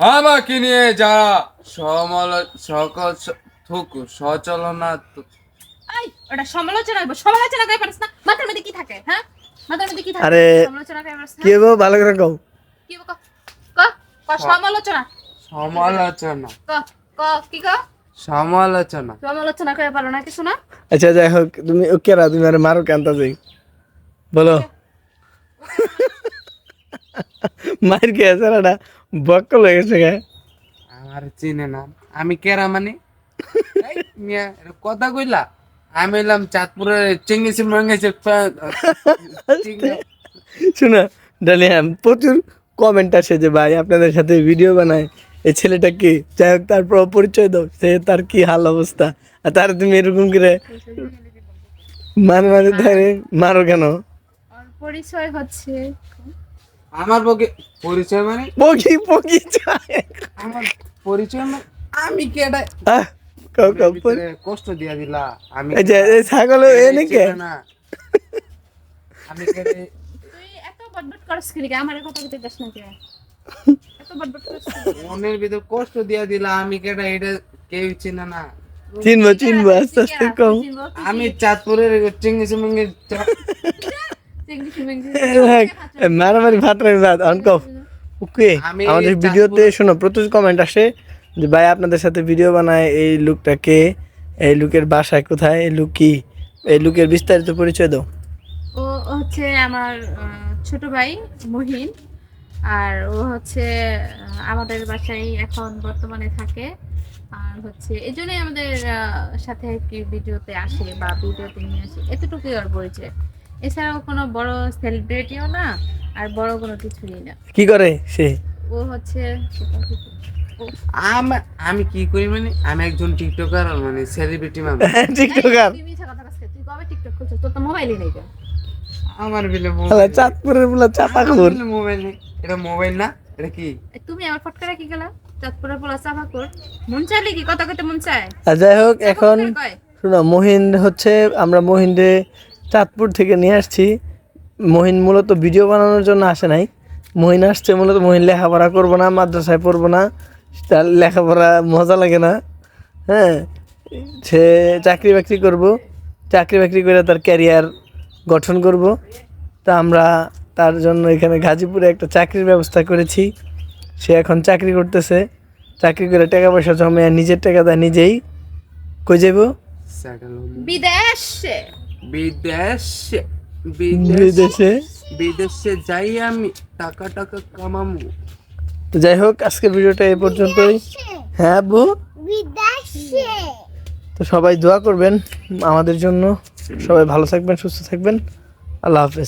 আমাকে নিয়ে যারা সমল সকল থুকু সচলনা তু- এই ওটা সমালোচনা করব সমালোচনা করে পারিস না। মাথার মধ্যে কি থাকে হ্যাঁ? মাথার মধ্যে কি থাকে? আরে- সমালোচনা করে পারিস না? কি হব ভালো করে কও। কি ক ক ক সমালোচনা। সমালোচনা। ক ক কি ক? সমালোচনা। সমালোচনা করে পারো না কিছু না? আচ্ছা যাই হোক তুমি ওকে রা তুমি আরে মারো কেন যাই। বলো। মার কে আছে বক্কল হয়ে গেছে গে। আমার চিনে না। আমি কেরা মানে? মিয়া, কথা কইলা? আমি এলাম চাঁদপুরের চিঙ্গিসি মাঙ্গেছে শোনো ডালিয়া প্রচুর কমেন্ট আসে যে ভাই আপনাদের সাথে ভিডিও বানায় এই ছেলেটা কি? যাই হোক তারপর পরিচয় দাও সে তার কি হাল অবস্থা? আর তার তুমি এরকম করে মাঝে মাঝে ধরে মারো কেন? পরিচয় হচ্ছে। আমার পক্ষে পরিচয় মানে? পকি চায় আমার পরিচয় মানে? আমি কেডা কষ্ট দিয়া দিলা? আমি এই যে ছাগল এনে কে না। আমি কেডা তুই এত বটবট করছ কি? আমার কথা না কে এত বটবট করছ কি রে? মনের ভিতরে কষ্ট দিয়া দিলা আমি কেডা এটা কেউ চিনে না। চিনবো চিনবো আস্তে আস্তে কম আমি চাঁদপুরের চিঙ্গিসি মাঙ্গে মারামারি ফাটারি বাদ অন কও ওকে আমাদের ভিডিওতে শোনো প্রচুর কমেন্ট আসে যে ভাই আপনাদের সাথে ভিডিও বানায় এই লুকটাকে এই লুকের বাসায় কোথায়? এই লুক কি? এই লুকের বিস্তারিত পরিচয় দাও। ও হচ্ছে আমার ছোট ভাই মহিন আর ও হচ্ছে আমাদের বাসায় এখন বর্তমানে থাকে। আর হচ্ছে এই জন্যই আমাদের সাথে কি ভিডিওতে আসে বা ভিডিওতে নিয়ে আসে। এতটুকুই ওর পরিচয়। এছাড়াও কোনো বড় সেলিব্রিটিও না আর বড় কোনো কিছুই না। কি করে সে? ও হচ্ছে আম- আমি কি করি মানে আমি একজন টিকটকার মানে সেলিব্রিটি মানুষ। টিকটকার কথা বলছিস, তুই কবে টিকটক করছিস তোর তো মোবাইলই নেই তো। আমার বিলে আলা চাঁদপুরের বলে চাপা খবর মোবাইল নেই। এটা মোবাইল না? এটা কি? তুমি আমার ফট করে কি গেলা? চাঁদপুরের পোলা চাপাকুর মন চাইলে কি কথা কইতে মন চায়? যাই হোক এখন শোনো মহিন হচ্ছে আমরা মহিনরে চাঁদপুর থেকে নিয়ে আসছি। মহিন মূলত ভিডিও বানানোর জন্য আসে নাই। মহিন আসছে মূলত মহিন লেখাপড়া করব না মাদ্রাসায় পড়ব না। তার লেখাপড়া মজা লাগে না। হ্যাঁ সে চাকরি বাকরি করব। চাকরি বাকরি করে তার ক্যারিয়ার গঠন করব। তা আমরা তার জন্য এখানে গাজীপুরে একটা চাকরির ব্যবস্থা করেছি। সে এখন চাকরি করতেছে। চাকরি করে টাকা পয়সা জমে নিজের টাকা দেয় নিজেই কই যাব বিদেশে। বিদেশ বিদেশে বিদেশে? যাই আমি টাকা টাকা কামামু। তো যাই হোক আজকের ভিডিওটা এই পর্যন্তই। হ্যাঁ আব্বু? তো সবাই দোয়া করবেন আমাদের জন্য। সবাই ভালো থাকবেন সুস্থ থাকবেন। আল্লাহ হাফেজ।